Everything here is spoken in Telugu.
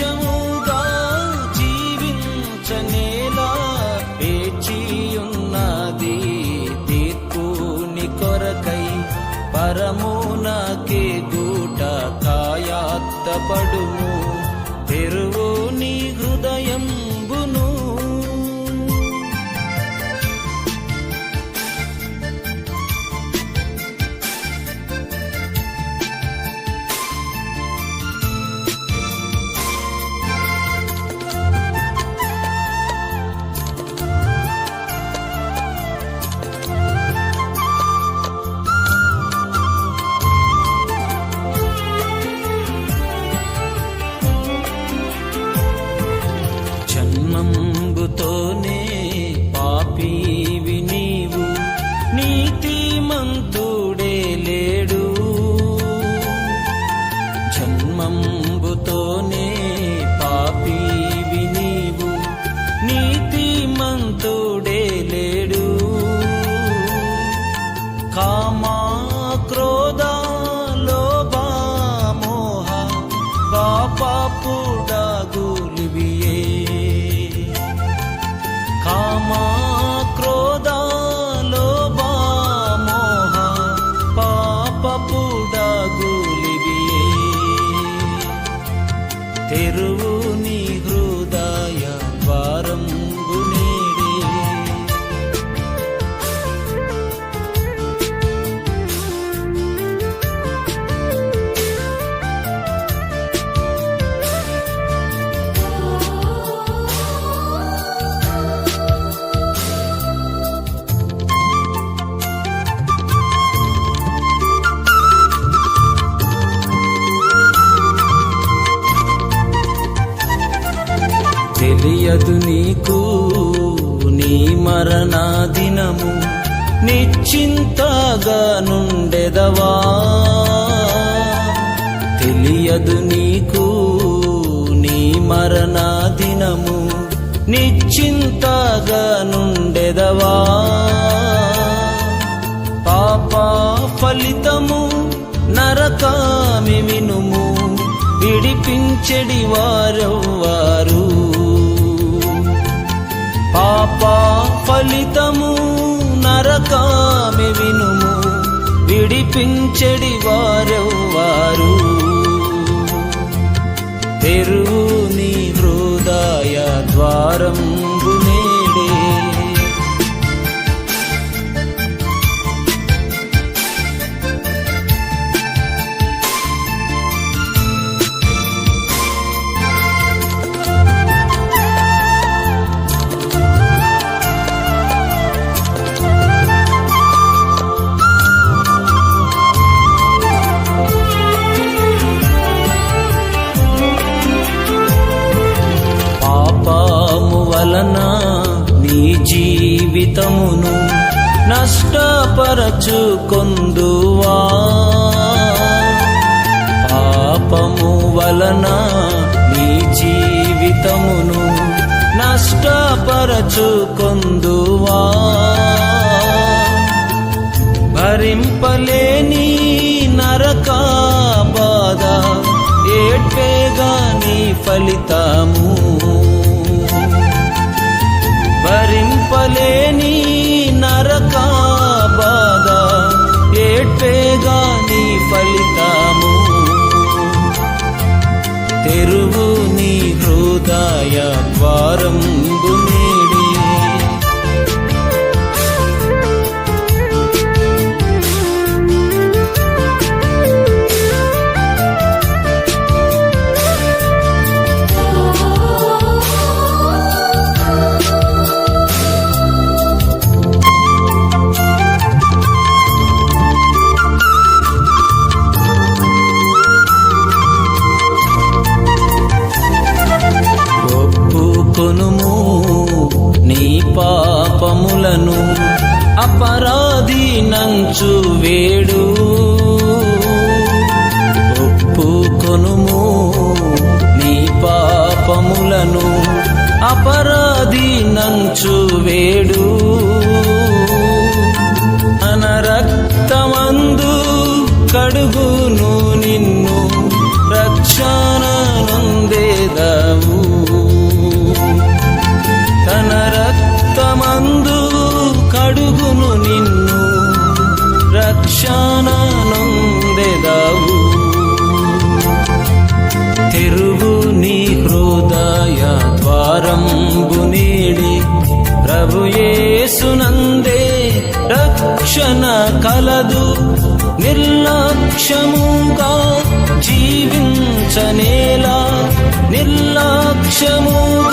నిర్లక్ష్యముగా జీవించనేలా వేచియున్నది తీర్పుని కొరకై పరమునకే గూట కాయాత్తపడుము నీతిమంతుడే లేడు కామా క్రోధ లోభ పాపపుడగులివియే. కామా క్రోధ లోభ పాపపుడగులివియే తెరువు నీ హృదయ ద్వారంబు తెలియదు నీకు నీ మరణ దినము నిశ్చింతగా నుండెదవా? తెలియదు నీకు నీ మరణ దినము నిశ్చింతగా నుండెదవా? పాప ఫలితము నరకామి వినుము విడిపించెడి వారు పాప ఫలితము నరకామి వినుము. విడిపించడి వారెవ్వారు. తెరువు నీ హృదయ ద్వారంబు జీవితమును నష్టపరచుకొందువా? పాపము వలన నీ జీవితమును నష్టపరచుకొందువా? భరింపలేని నరక బాధ ఏడ్పేగా నీ ఫలితము. భరింపలే నంచు వేడు. ఒప్పుకొనుము నీ పాపములను అపరాధి నంచు వేడు. రక్షణ నొందెదవు తెరువు నీ హృదయ ద్వారంబు నీడి ప్రభు యేసునందే రక్షణ కలదు. నిర్లక్ష్యముగా జీవించనేలా నిర్లక్ష్యముగా